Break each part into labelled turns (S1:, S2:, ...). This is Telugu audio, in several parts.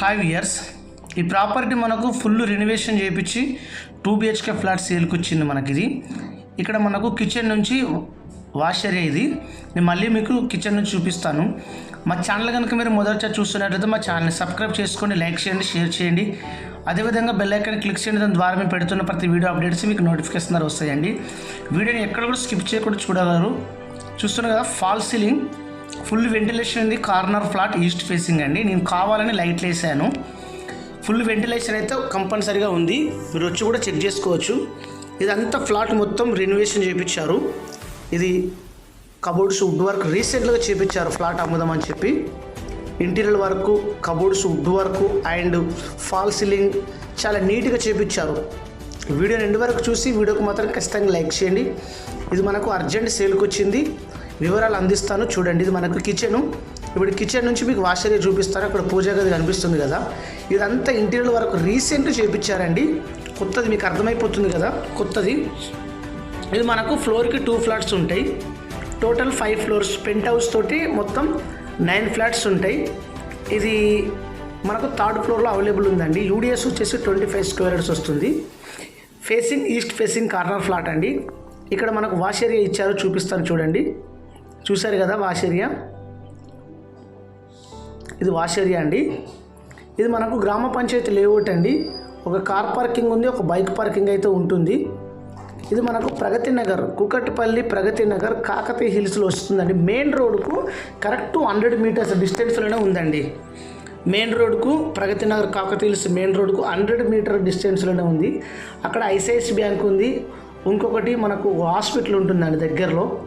S1: ఫైవ్ ఇయర్స్ ఈ ప్రాపర్టీ మనకు ఫుల్ రెనోవేషన్ చేయించి టూ బిహెచ్కే ఫ్లాట్ సేల్కి వచ్చింది మనకి ఇది ఇక్కడ మనకు కిచెన్ నుంచి వాష్ ఏరియా ఇది. నేను మళ్ళీ మీకు కిచెన్ నుంచి చూపిస్తాను. మా ఛానల్ కనుక మీరు మొదటిసారి చూస్తున్నట్లయితే మా ఛానల్ని సబ్స్క్రైబ్ చేసుకోండి లైక్ చేయండి షేర్ చేయండి. అదేవిధంగా బెల్ ఐకాన్ క్లిక్ చేయండి. దాని ద్వారా మేము పెడుతున్న ప్రతి వీడియో అప్డేట్స్ మీకు నోటిఫికేషన్ ద్వారా వస్తాయండి. వీడియోని ఎక్కడ కూడా స్కిప్ చేయకుండా చూడగలరు. చూస్తున్నారు కదా ఫాల్ సీలింగ్ ఫుల్ వెంటిలేషన్ ఉంది. కార్నర్ ఫ్లాట్ ఈస్ట్ ఫేసింగ్ అండి. నేను కావాలని లైట్లు వేసాను. ఫుల్ వెంటిలేషన్ అయితే కంపల్సరీగా ఉంది. మీరు వచ్చి కూడా చెక్ చేసుకోవచ్చు. ఇదంతా ఫ్లాట్ మొత్తం రెనోవేషన్ చేయించారు ఇది కబోర్డ్స్ వుడ్ వర్క్ రీసెంట్గా చేయించారు ఫ్లాట్ అమ్ముదామని చెప్పి. Interior work cupboards wood work and fall ceiling చాలా నీట్గా చేయించారు వీడియో రెండు వరకు చూసి వీడియోకి మాత్రం ఖచ్చితంగా లైక్ చేయండి. ఇది మనకు అర్జెంట్ సేల్కి వచ్చింది. వివరాలు అందిస్తాను. చూడండి ఇది మనకు కిచెను ఇప్పుడు కిచెన్ నుంచి మీకు వాష్ ఏరియా చూపిస్తారు అక్కడ పూజ గది కనిపిస్తుంది కదా. ఇదంతా ఇంటీరియర్ వరకు రీసెంట్ చేపించారండి. కొత్తది మీకు అర్థమైపోతుంది కదా. కొత్తది. ఇది మనకు ఫ్లోర్కి టూ ఫ్లాట్స్ ఉంటాయి. Total five floors penthouse తోటి మొత్తం నైన్ ఫ్లాట్స్ ఉంటాయి. ఇది మనకు థర్డ్ ఫ్లోర్లో అవైలబుల్ ఉందండి. యూడిఎస్ వచ్చేసి ట్వంటీ ఫైవ్ స్క్వేర్ వస్తుంది. Facing east facing corner flat అండి. ఇక్కడ మనకు వాష్ ఏరియా ఇచ్చారు చూపిస్తాను చూడండి. చూశారు కదా వాష్ ఇది వాష్ ఏరియా అండి. ఇది మనకు గ్రామ పంచాయతీ లేఅవుట్ అండి. ఒక కార్ పార్కింగ్ ఉంది ఒక బైక్ పార్కింగ్ అయితే ఉంటుంది. ఇది మనకు ప్రగతి నగర్ కుకట్పల్లి ప్రగతి నగర్ కాకతీయ హిల్స్లో వస్తుందండి. మెయిన్ రోడ్కు కరెక్ట్ హండ్రెడ్ మీటర్స్ డిస్టెన్స్లోనే ఉందండి. మెయిన్ రోడ్కు ప్రగతి నగర్ కాకతీయ హిల్స్ మెయిన్ రోడ్కు హండ్రెడ్ మీటర్ డిస్టెన్స్లోనే ఉంది. అక్కడ ఐసిఐసి బ్యాంక్ ఉంది. ఇంకొకటి మనకు హాస్పిటల్ ఉంటుందండి దగ్గరలో.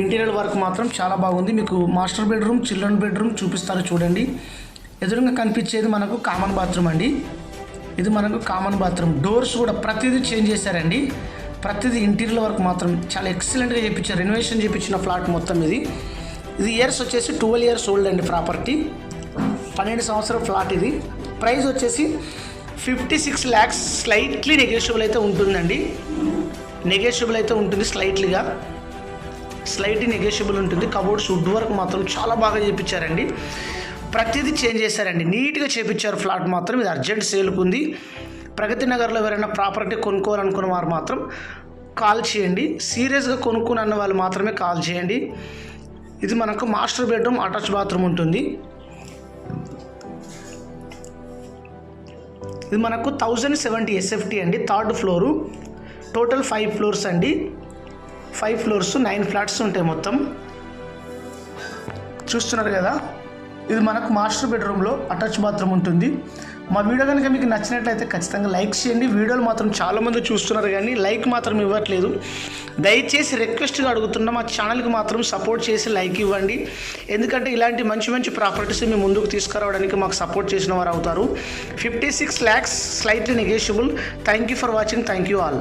S1: ఇంటీరియర్ వర్క్ మాత్రం చాలా బాగుంది. మీకు మాస్టర్ బెడ్రూమ్ చిల్డ్రన్ బెడ్రూమ్ చూపిస్తారు చూడండి. ఎదురుగా కనిపించేది మనకు కామన్ బాత్రూమ్ అండి. ఇది మనకు కామన్ బాత్రూమ్. డోర్స్ కూడా ప్రతిదీ చేంజ్ చేశారండి. ప్రతిదీ ఇంటీరియర్ వర్క్ మాత్రం చాలా ఎక్సలెంట్గా చేయించారు రెనోవేషన్ చేయించిన ఫ్లాట్ మొత్తం ఇది. ఇది ఇయర్స్ వచ్చేసి ట్వెల్వ్ ఇయర్స్ ఓల్డ్ అండి ప్రాపర్టీ. పన్నెండు సంవత్సరం ఫ్లాట్ ఇది. ప్రైస్ వచ్చేసి fifty six lakhs. Slightly negotiable అయితే ఉంటుందండి. నెగోషియబుల్ అయితే ఉంటుంది స్లైట్లీగా. స్లైట్ నెగోషియబుల్ ఉంటుంది. కబోర్డ్స్ వుడ్ వర్క్ మాత్రం చాలా బాగా చేయించారండి ప్రతిదీ చేంజ్ చేశారండి. నీట్గా చేయించారు ఫ్లాట్ మాత్రం. ఇది అర్జెంట్ సేల్కి ఉంది ప్రగతి నగర్లో ఎవరైనా ప్రాపర్టీ కొనుక్కోవాలనుకున్న వారు మాత్రం కాల్ చేయండి. సీరియస్గా కొనుక్కుని అన్న వాళ్ళు మాత్రమే కాల్ చేయండి. ఇది మనకు మాస్టర్ బెడ్రూమ్ అటాచ్ బాత్రూమ్ ఉంటుంది. ఇది మనకు థౌజండ్ సెవెంటీ ఎస్ఎఫ్టీ అండి. Third floor total five floors అండి. ఫైవ్ ఫ్లోర్స్ నైన్ ఫ్లాట్స్ ఉంటాయి మొత్తం. చూస్తున్నారు కదా? ఇది మనకు మాస్టర్ బెడ్రూమ్లో అటాచ్ బాత్రూమ్ ఉంటుంది. మా వీడియో కనుక మీకు నచ్చినట్లయితే ఖచ్చితంగా లైక్ చేయండి. వీడియోలు మాత్రం చాలామంది చూస్తున్నారు కానీ లైక్ మాత్రం ఇవ్వట్లేదు. దయచేసి రిక్వెస్ట్గా అడుగుతున్నా మా ఛానల్కి మాత్రం సపోర్ట్ చేసి లైక్ ఇవ్వండి. ఎందుకంటే ఇలాంటి మంచి మంచి ప్రాపర్టీస్ మీ ముందుకు తీసుకురావడానికి మాకు సపోర్ట్ చేసిన వారు అవుతారు. Fifty six lakhs slightly negotiable. Thank you for watching. Thank you all.